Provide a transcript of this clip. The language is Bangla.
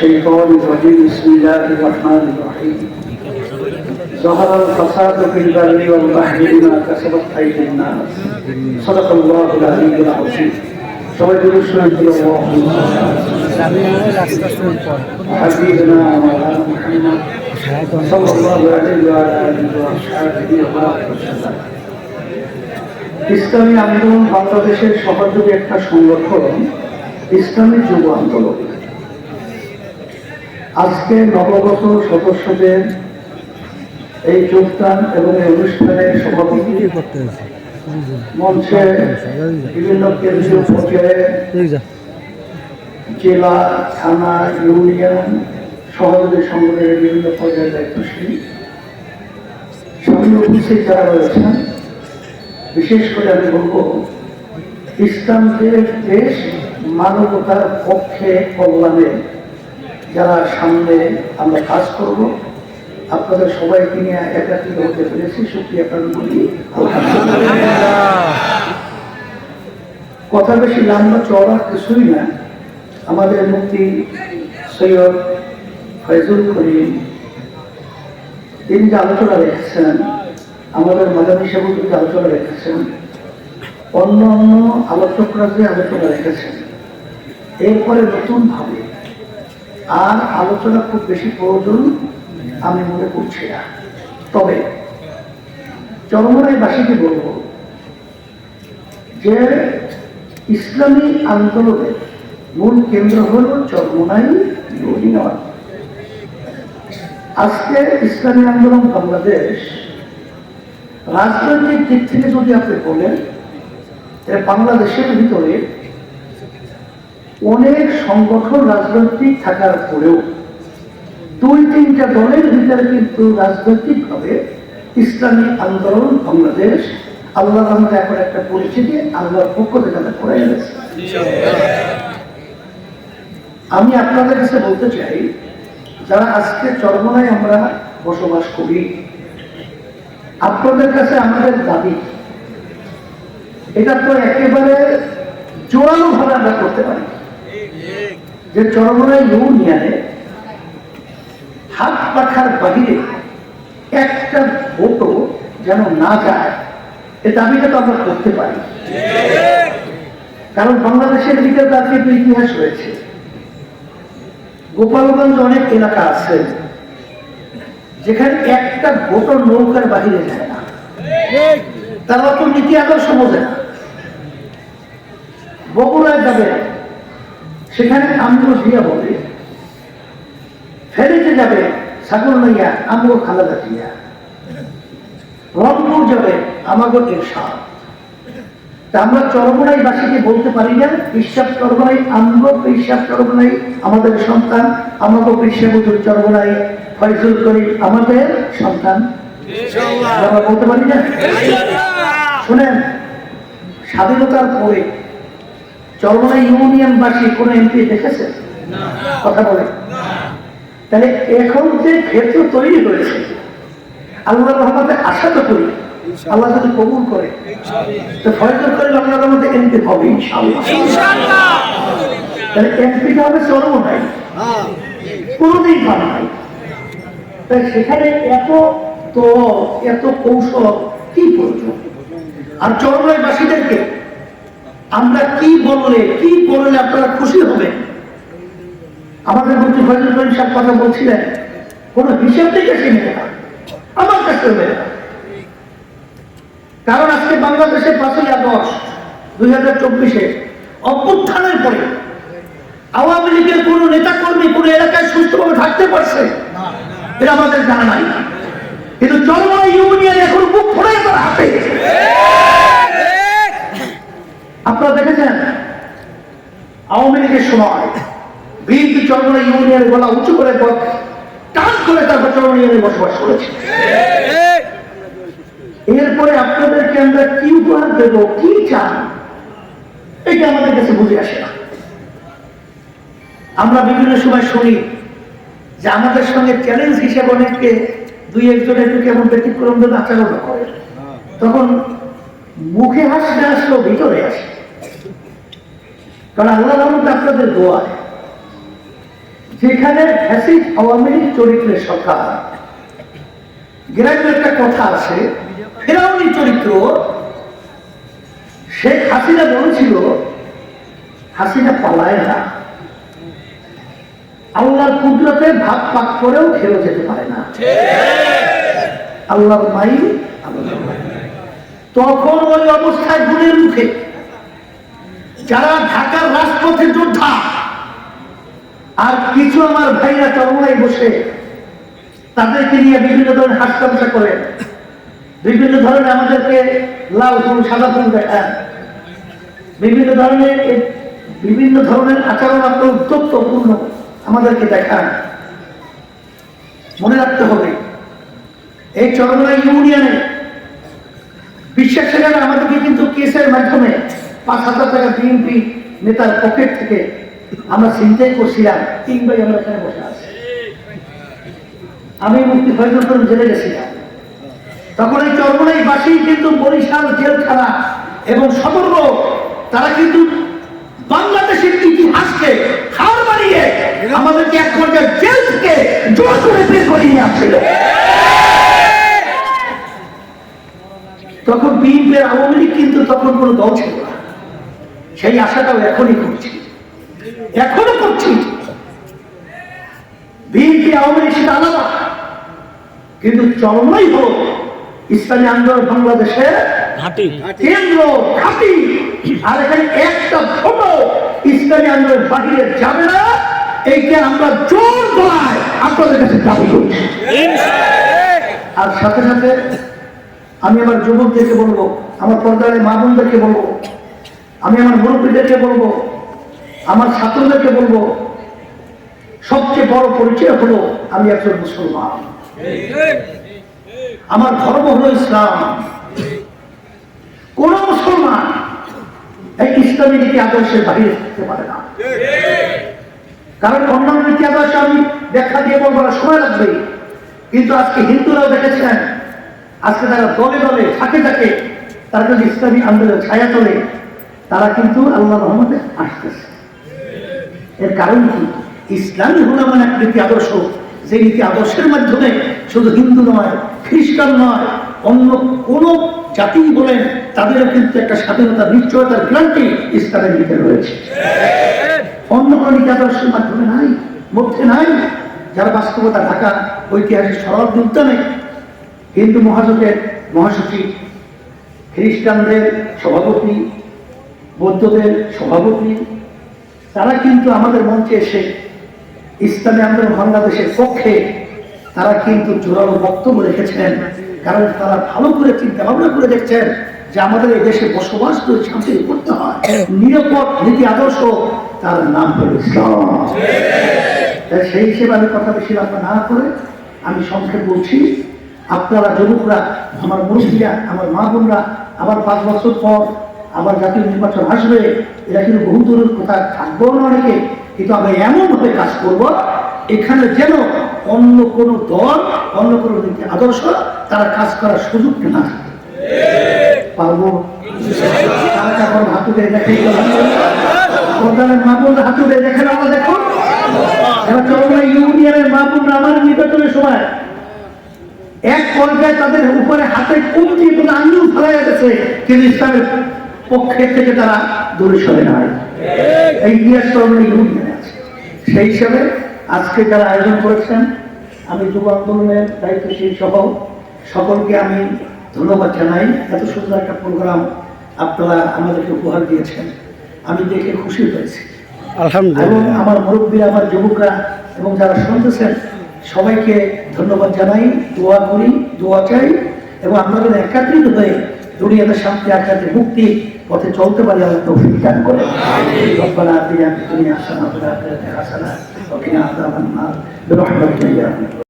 أعوذ بالله من الشيطان الرجيم بسم الله الرحمن الرحيم ظهر الفساد في البر والبحر بما كسبت أيدي الناس صدق الله العلي العظيم সবাই দূরে শুনে দিল حبيبنا مولانا محمد صلى الله عليه وعلى آله وأصحابه وبارك وسلم ইসলামী আন্দোলন বাংলাদেশের সহযোগী একটা সংগঠন ইসলামী যুব আন্দোলন আজকে নবগত সদস্যদের এই যোগদান এবং এই অনুষ্ঠানের সভাপতি মঞ্চে বিভিন্ন কেন্দ্রীয় পর্যায়ে জেলা, থানা, ইউনিয়ন, সহযোগী সংগঠনের বিভিন্ন পর্যায়ে দায়িত্বশীল। সামনে উপস্থিত যারা রয়েছেন, বিশেষ করে আমি বলব ইসলাম যে দেশ মানবতার পক্ষে কল্যাণে যারা সামনে আমরা কাজ করব, আপনাদের সবাইকে নিয়ে একাত্রিত হতে পেরেছি। সুপ্রিয়া প্রাণ বলি, কথা বেশি লম্বা চড়া কিছুই না। আমাদের মুক্তি সৈয়দ ফয়জুল করিম, তিনি যে আলোচনা রেখেছেন, আমাদের মাদানী সাহেব যে আলোচনা রেখেছেন অন্য অন্য আলোচকরা যে আলোচনা রেখেছেন, এরপরে নতুন ভাবে আর আলোচনা খুব বেশি প্রয়োজন আমি মনে করছি না। তবে চরমরাইবাসীকে বলব যে ইসলামী আন্দোলনের মূল কেন্দ্র হল চরমনাই ইউনিয়ন আজকে ইসলামী আন্দোলন বাংলাদেশ রাজনৈতিক দিক থেকে যদি আপনি বলেন বাংলাদেশের ভিতরে অনেক সংগঠন রাজনৈতিক থাকার পরেও দুই তিনটা দলের ভিতরে কিন্তু রাজনৈতিকভাবে ইসলামী আন্দোলন, বাংলাদেশ আল্লাহ আমরা এখন একটা পরিচিতি, আল্লাহর পক্ষ থেকে আমরা করে এনেছি আমি আপনাদের কাছে বলতে চাই, যারা আজকে চরমনায় আমরা বসবাস করি, আপনাদের কাছে আমাদের দাবি, এটা তো একেবারে জোরালো ভাবে আমরা করতে পারি। যে চরমনায় ইউনিয়নে হাত পাখার বাহিরে একটা ভোটও যেন না যায়, এ দাবিটা তো আমরা করতে পারি। কারণ বাংলাদেশের দিকে তার কিন্তু ইতিহাস রয়েছে। গোপালগঞ্জ অনেক এলাকা আছে যেখানে একটা ভোটর নৌকার বাহিরে যায় না। তারা তো নীতি আদর্শ বোঝে না। বগুড়ায় যাবে সেখানে আমগুলো দিয়া বলে ফেরিতে যাবে সাগর নাইয়া আমগো খালাদা দিয়া। রংপুর যাবে আমাগো এরশাদ তা আমরা চরমনাই বাসীকে বলতে পারি না বিশ্বাস চরমনাই আমগো বিশ্বাস চরমনাই আমাদের সন্তান আমাগো বিশ্বাবুজুর চরমনাই ফয়জুল করিম আমাদের সন্তান। আমরা বলতে পারি না? শুনেন স্বাধীনতার পরে চরমনাই ইউনিয়নবাসী কোন এমপি দেখেছে? কথা বলে। তাহলে এখন যে ক্ষেত্র তৈরি হয়েছে, আল্লাহ রহমতে আশা তো করি, আল্লাহ যদি কবুল করে, তো ফয়জল করে আল্লাহর মধ্যে এমপি হবে তাহলে এমপিটা হবে চরমনাই কোনোদিন পাবে নাই। তাই সেখানে এত তো, এত কৌশল কি প্রয়োজন? আর চরমনাইবাসীদেরকে আমরা কি বললে, কি করলে আপনারা খুশি হবেন আমাদের মন্ত্রী ফজল করিম সাহেব কথা বলছিলেন, কোন হিসাব থেকে সে নেবে আমার কাছে নেবে কারণ আজকে বাংলাদেশের পাঁচই আগস্ট দুই হাজার চব্বিশে অভ্যুত্থানের পরে আওয়ামী লীগের কোন নেতা কর্মী কোন এলাকায় সুস্থভাবে থাকতে পারছে? এটা আমাদের জানা নাই কিন্তু চরমা ইউনিয়ন এখন বুক ফোড়ে তার হাতে আপনারা দেখেছেন লীগের সময় বিএনপি চরমনা ইউনিয়নের গলা উঁচু করে পথ টান করে তারপর চরমনা ইউনিয়নে বসবাস করেছে। এরপরে আপনাদেরকে আমরা কি উপহার দেব, কি চান এটা আমাদের কাছে বুঝে আসে না। আমরা বিভিন্ন সময় শুনি যে আমাদের সঙ্গে চ্যালেঞ্জ হিসেবে অনেককে দুই একজন একটু কেমন ব্যতিক্রম আচরণ করে তখন মুখে হাসি না আসলেও ভিতরে আসে। কারণ আল্লাহ রহমত আপনাদের দোয়া। যেখানে আওয়ামী লীগ চরিত্রের সরকার গ্রামের একটা কথা আছে, ফেরাউনি চরিত্র। হাসিনা বলেছিল হাসিনা পালায় না। আল্লাহর কুদরতে ভাত পাক করেও খেলে যেতে পারে না। আল্লাহর মাই আল্লাহর মাই। তখন ওই অবস্থায় গুণের মুখে যারা ঢাকার রাজপথে যোদ্ধা, আর কিছু আমার ভাইরা চরমায় বসে তাদেরকে নিয়ে বিভিন্ন ধরনের হাসতামশা করেন বিভিন্ন ধরনের আমাদেরকে লাল ফুল, সাদা ফুল দেখান বিভিন্ন ধরনের বিভিন্ন ধরনের আচরণ আপনার উত্তপ্তপূর্ণ আমাদেরকে দেখান মনে রাখতে হবে, এই চরমলা ইউনিয়নে বিশ্বাস আমাদেরকে কিন্তু কেসের মাধ্যমে পাঁচ হাজার টাকা বিএনপি নেতার পকেট থেকে আমরা চিন্তাই করছিলাম, তিন ভাই আমরা এখানে বসে আছি। আমি মুক্তি ফয়জল জেলে গেছিলাম। তখন এই চরমনাই বাসী কিন্তু বরিশাল জেলখানা এবং সতর্ক তারা কিন্তু বাংলাদেশের ইতিহাসকে হার বাড়িয়ে আমাদেরকে এক পর্যায়ে জেল থেকে জোর করে বের করে নিয়ে আসছিল। তখন বিএনপির আওয়ামী লীগ কিন্তু তখন কোনো দল ছিল না। সেই আশাটাও এখনই করছি। এখনও করছি। বিএনপি আওয়ামী লীগ সেটা আলাদা। কিন্তু চরমই হোক ইসলামী আন্দোলন বাংলাদেশের কেন্দ্র ঘাটি। আর এখানে একটা ফটো ইসলামী আন্দোলন বাহিরে যাবে না। এইটা আমরা জোর গলায় আপনাদের কাছে দাবি করছি। আর সাথে সাথে আমি আমার যুবকদেরকে বলব আমার পর্দারে মা বোনদেরকে বলব আমি আমার মুরব্বীদেরকে বলব, আমার ছাত্রদেরকে বলব, সবচেয়ে বড় পরিচয় হলো আমি একজন মুসলমান। আমার ধর্ম হলো ইসলাম। কোন মুসলমান এই ইসলামী নীতি আদর্শের বাইরে থাকতে পারে না। কারণ অন্যান্য নীতি আদর্শ আমি ব্যাখ্যা দিয়ে বলব না, সময় লাগবে। কিন্তু আজকে হিন্দুরাও দেখেছেন, আজকে তারা দলে দলে থাকে থাকে তারা যদি ইসলামী আন্দোলন ছায়া তোলে তারা কিন্তু আল্লাহ রহমতে আসতেছে। এর কারণ কি? ইসলামী হলো এমন এক নীতি আদর্শ। যে নীতি আদর্শের মাধ্যমে শুধু হিন্দু নয়, খ্রিস্টান নয়, অন্য কোন জাতি বলেন, তাদেরও কিন্তু একটা স্বাধীনতা, নিশ্চয়তার গ্রান্টি ইসলামের নীতি রয়েছে। অন্য কোনো নীতি আদর্শের মাধ্যমে নাই, মধ্যে নাই। যারা বাস্তবতা ঢাকা ঐতিহাসিক শরৎ উদ্যানে হিন্দু মহাজোটের মহাসচিব, খ্রিস্টানদের সভাপতি বৌদ্ধদের সভাপতি, তারা কিন্তু আমাদের মঞ্চে এসে ইসলামী আন্দোলন বাংলাদেশের পক্ষে তারা কিন্তু জোরালো বক্তব্য রেখেছেন, কারণ তারা ভালো করে চিন্তা ভাবনা করে দেখছেন যে আমাদের এই দেশে বসবাস করে শান্তি করতে হয়। নিরাপদ নীতি আদর্শ, তার নাম হলো ইসলাম। সেই হিসেবে আমি কথা বেশি লম্বা না করে আমি সংক্ষেপ বলছি, আপনারা যুবকরা, আমার মুরব্বীরা, আমার মা বোনরা, আবার পাঁচ বছর পর আবার জাতীয় নির্বাচন আসবে এরা কিন্তু বহু দূরের কথা থাকবেও না অনেকে, কিন্তু আমরা এমনভাবে কাজ করব, এখানে যেন অন্য কোনো দল, অন্য কোনো নীতি আদর্শ তারা কাজ করার সুযোগটা না পারব? আমরা আমার এক তাদের উপরে হাতে গেছে কিন্তু ইসলামের পক্ষে থেকে তারা দূরে সরে নাই এই আছে সেই হিসাবে আজকে যারা আয়োজন করেছেন আমি যুব আন্দোলনের দায়িত্বশীল সহ সকলকে আমি ধন্যবাদ জানাই। এত সুন্দর একটা প্রোগ্রাম আপনারা আমাদেরকে উপহার দিয়েছেন। আমি দেখে খুশি হয়েছি। এবং আমার মুরব্বীরা আমার যুবকরা এবং যারা শুনতেছেন সবাইকে ধন্যবাদ জানাই। দোয়া করি দোয়া চাই এবং আপনাদের একাত্রিত হয়ে দুনিয়াতে শান্তি আকাতে মুক্তি পথে চলতে পারি আল্লাহ তৌফিক দান করে। রব্বানা আতিনা ফিদ দুনিয়া হাসানাহ ওয়া ফিল আখিরাতি হাসানাহ ওয়া কিনা আযাবান নার বিরহমাতিকা আরহামার